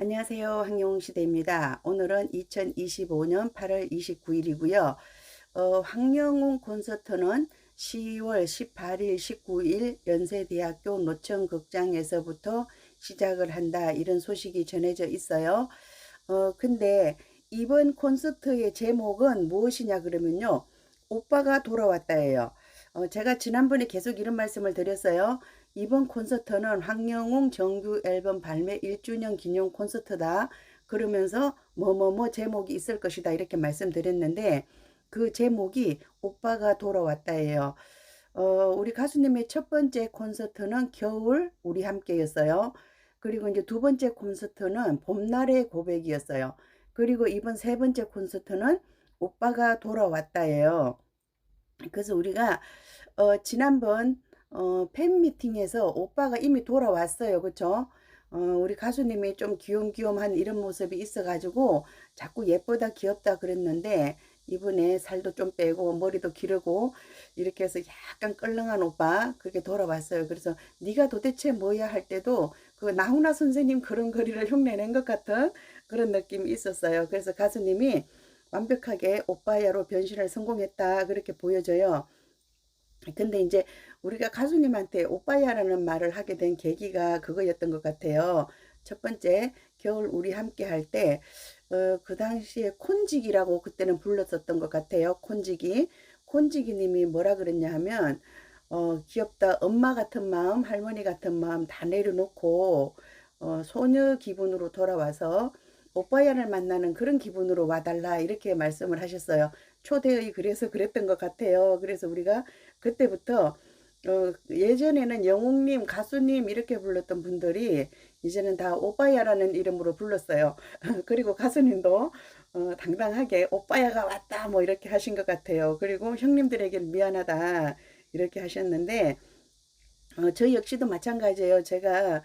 안녕하세요. 황영웅 시대입니다. 오늘은 2025년 8월 29일이고요. 어, 황영웅 콘서트는 10월 18일, 19일 연세대학교 노천극장에서부터 시작을 한다. 이런 소식이 전해져 있어요. 어, 근데 이번 콘서트의 제목은 무엇이냐 그러면요. 오빠가 돌아왔다예요. 어, 제가 지난번에 계속 이런 말씀을 드렸어요. 이번 콘서트는 황영웅 정규 앨범 발매 1주년 기념 콘서트다. 그러면서 뭐뭐뭐 제목이 있을 것이다. 이렇게 말씀드렸는데 그 제목이 오빠가 돌아왔다예요. 어, 우리 가수님의 첫 번째 콘서트는 겨울 우리 함께였어요. 그리고 이제 두 번째 콘서트는 봄날의 고백이었어요. 그리고 이번 세 번째 콘서트는 오빠가 돌아왔다예요. 그래서 우리가 어, 지난번 어, 팬미팅에서 오빠가 이미 돌아왔어요. 그쵸? 어, 우리 가수님이 좀 귀염귀염한 이런 모습이 있어가지고 자꾸 예쁘다 귀엽다 그랬는데 이번에 살도 좀 빼고 머리도 기르고 이렇게 해서 약간 끌렁한 오빠 그렇게 돌아왔어요. 그래서 네가 도대체 뭐야 할 때도 그 나훈아 선생님 그런 거리를 흉내낸 것 같은 그런 느낌이 있었어요. 그래서 가수님이 완벽하게 오빠야로 변신을 성공했다 그렇게 보여져요. 근데 이제 우리가 가수님한테 오빠야라는 말을 하게 된 계기가 그거였던 것 같아요. 첫 번째, 겨울 우리 함께 할 때, 어, 그 당시에 콘지기라고 그때는 불렀었던 것 같아요. 콘지기. 콘지기 님이 뭐라 그랬냐 하면, 어, 귀엽다. 엄마 같은 마음, 할머니 같은 마음 다 내려놓고, 어, 소녀 기분으로 돌아와서 오빠야를 만나는 그런 기분으로 와달라. 이렇게 말씀을 하셨어요. 초대의 그래서 그랬던 것 같아요. 그래서 우리가 그때부터 어, 예전에는 영웅님, 가수님 이렇게 불렀던 분들이 이제는 다 오빠야라는 이름으로 불렀어요. 그리고 가수님도 어, 당당하게 오빠야가 왔다 뭐 이렇게 하신 것 같아요. 그리고 형님들에게 미안하다 이렇게 하셨는데 어, 저희 역시도 마찬가지예요. 제가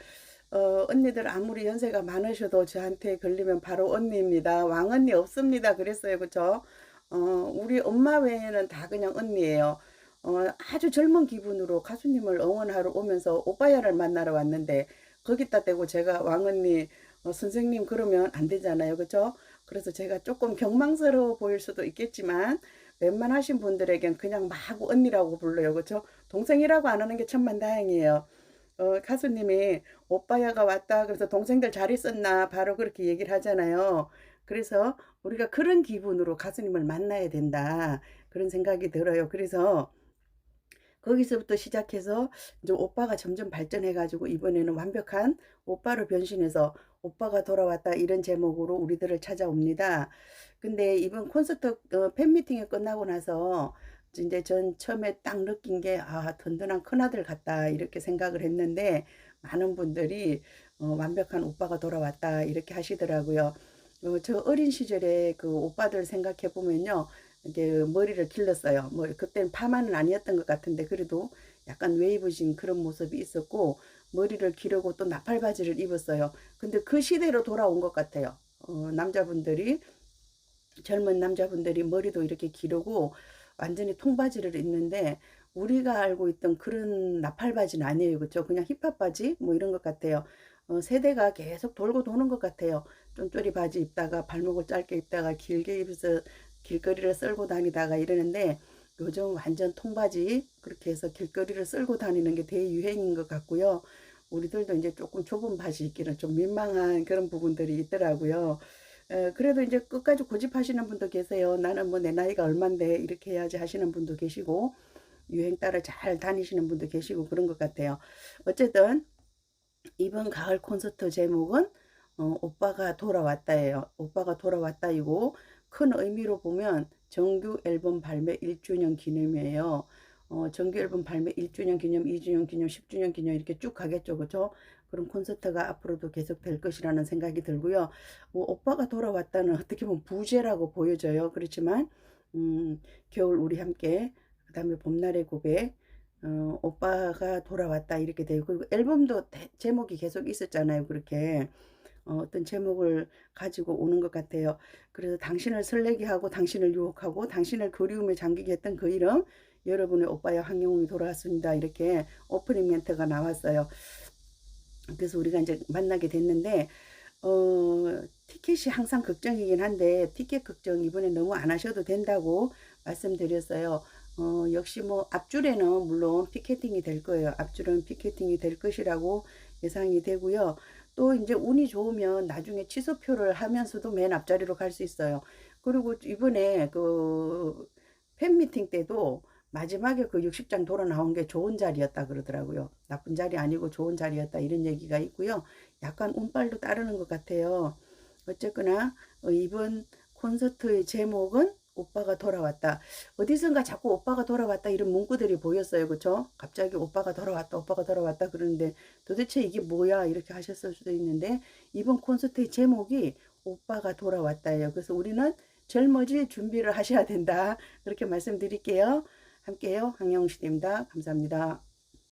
어, 언니들 아무리 연세가 많으셔도 저한테 걸리면 바로 언니입니다. 왕언니 없습니다. 그랬어요. 그쵸? 어, 우리 엄마 외에는 다 그냥 언니예요. 어, 아주 젊은 기분으로 가수님을 응원하러 오면서 오빠야를 만나러 왔는데 거기다 대고 제가 왕언니 어, 선생님 그러면 안 되잖아요. 그죠? 그래서 제가 조금 경망스러워 보일 수도 있겠지만 웬만하신 분들에겐 그냥 마구 언니라고 불러요. 그죠? 동생이라고 안 하는 게 천만 다행이에요. 어, 가수님이 오빠야가 왔다 그래서 동생들 잘 있었나 바로 그렇게 얘기를 하잖아요. 그래서 우리가 그런 기분으로 가수님을 만나야 된다 그런 생각이 들어요. 그래서 거기서부터 시작해서 이제 오빠가 점점 발전해가지고 이번에는 완벽한 오빠로 변신해서 오빠가 돌아왔다 이런 제목으로 우리들을 찾아옵니다. 근데 이번 콘서트 어, 팬미팅이 끝나고 나서 이제 전 처음에 딱 느낀 게, 아, 든든한 큰아들 같다, 이렇게 생각을 했는데, 많은 분들이, 어, 완벽한 오빠가 돌아왔다, 이렇게 하시더라고요. 어, 저 어린 시절에 그 오빠들 생각해 보면요, 이게 머리를 길렀어요. 뭐, 그때는 파마는 아니었던 것 같은데, 그래도 약간 웨이브진 그런 모습이 있었고, 머리를 기르고 또 나팔 바지를 입었어요. 근데 그 시대로 돌아온 것 같아요. 어, 남자분들이, 젊은 남자분들이 머리도 이렇게 기르고, 완전히 통바지를 입는데 우리가 알고 있던 그런 나팔 바지는 아니에요. 그렇죠? 그냥 힙합 바지 뭐 이런 것 같아요. 어, 세대가 계속 돌고 도는 것 같아요. 쫌쪼리 바지 입다가 발목을 짧게 입다가 길게 입어서 길거리를 쓸고 다니다가 이러는데 요즘 완전 통바지 그렇게 해서 길거리를 쓸고 다니는 게 대유행인 것 같고요. 우리들도 이제 조금 좁은 바지 입기는 좀 민망한 그런 부분들이 있더라고요. 그래도 이제 끝까지 고집하시는 분도 계세요. 나는 뭐 내 나이가 얼만데 이렇게 해야지 하시는 분도 계시고 유행 따라 잘 다니시는 분도 계시고 그런 것 같아요. 어쨌든 이번 가을 콘서트 제목은 어, 오빠가 돌아왔다예요. 오빠가 돌아왔다이고 큰 의미로 보면 정규 앨범 발매 1주년 기념이에요. 어, 정규 앨범 발매 1주년 기념, 2주년 기념, 10주년 기념 이렇게 쭉 가겠죠. 그죠? 그런 콘서트가 앞으로도 계속 될 것이라는 생각이 들고요. 뭐 오빠가 돌아왔다는 어떻게 보면 부재라고 보여져요. 그렇지만 음, 겨울 우리 함께 그 다음에 봄날의 고백 어, 오빠가 돌아왔다 이렇게 되고 그리고 앨범도 대, 제목이 계속 있었잖아요. 그렇게 어, 어떤 제목을 가지고 오는 것 같아요. 그래서 당신을 설레게 하고 당신을 유혹하고 당신을 그리움에 잠기게 했던 그 이름 여러분의 오빠야 황영웅이 돌아왔습니다. 이렇게 오프닝 멘트가 나왔어요. 그래서 우리가 이제 만나게 됐는데 어, 티켓이 항상 걱정이긴 한데 티켓 걱정 이번에 너무 안 하셔도 된다고 말씀드렸어요. 어, 역시 뭐 앞줄에는 물론 피켓팅이 될 거예요. 앞줄은 피켓팅이 될 것이라고 예상이 되고요. 또 이제 운이 좋으면 나중에 취소표를 하면서도 맨 앞자리로 갈 수 있어요. 그리고 이번에 그 팬미팅 때도 마지막에 그 60장 돌아 나온 게 좋은 자리였다 그러더라고요. 나쁜 자리 아니고 좋은 자리였다 이런 얘기가 있고요. 약간 운빨도 따르는 것 같아요. 어쨌거나 어, 이번 콘서트의 제목은 오빠가 돌아왔다. 어디선가 자꾸 오빠가 돌아왔다 이런 문구들이 보였어요. 그쵸? 갑자기 오빠가 돌아왔다, 오빠가 돌아왔다 그러는데 도대체 이게 뭐야? 이렇게 하셨을 수도 있는데 이번 콘서트의 제목이 오빠가 돌아왔다예요. 그래서 우리는 젊어질 준비를 하셔야 된다. 그렇게 말씀드릴게요. 함께요. 황영시대입니다. 감사합니다.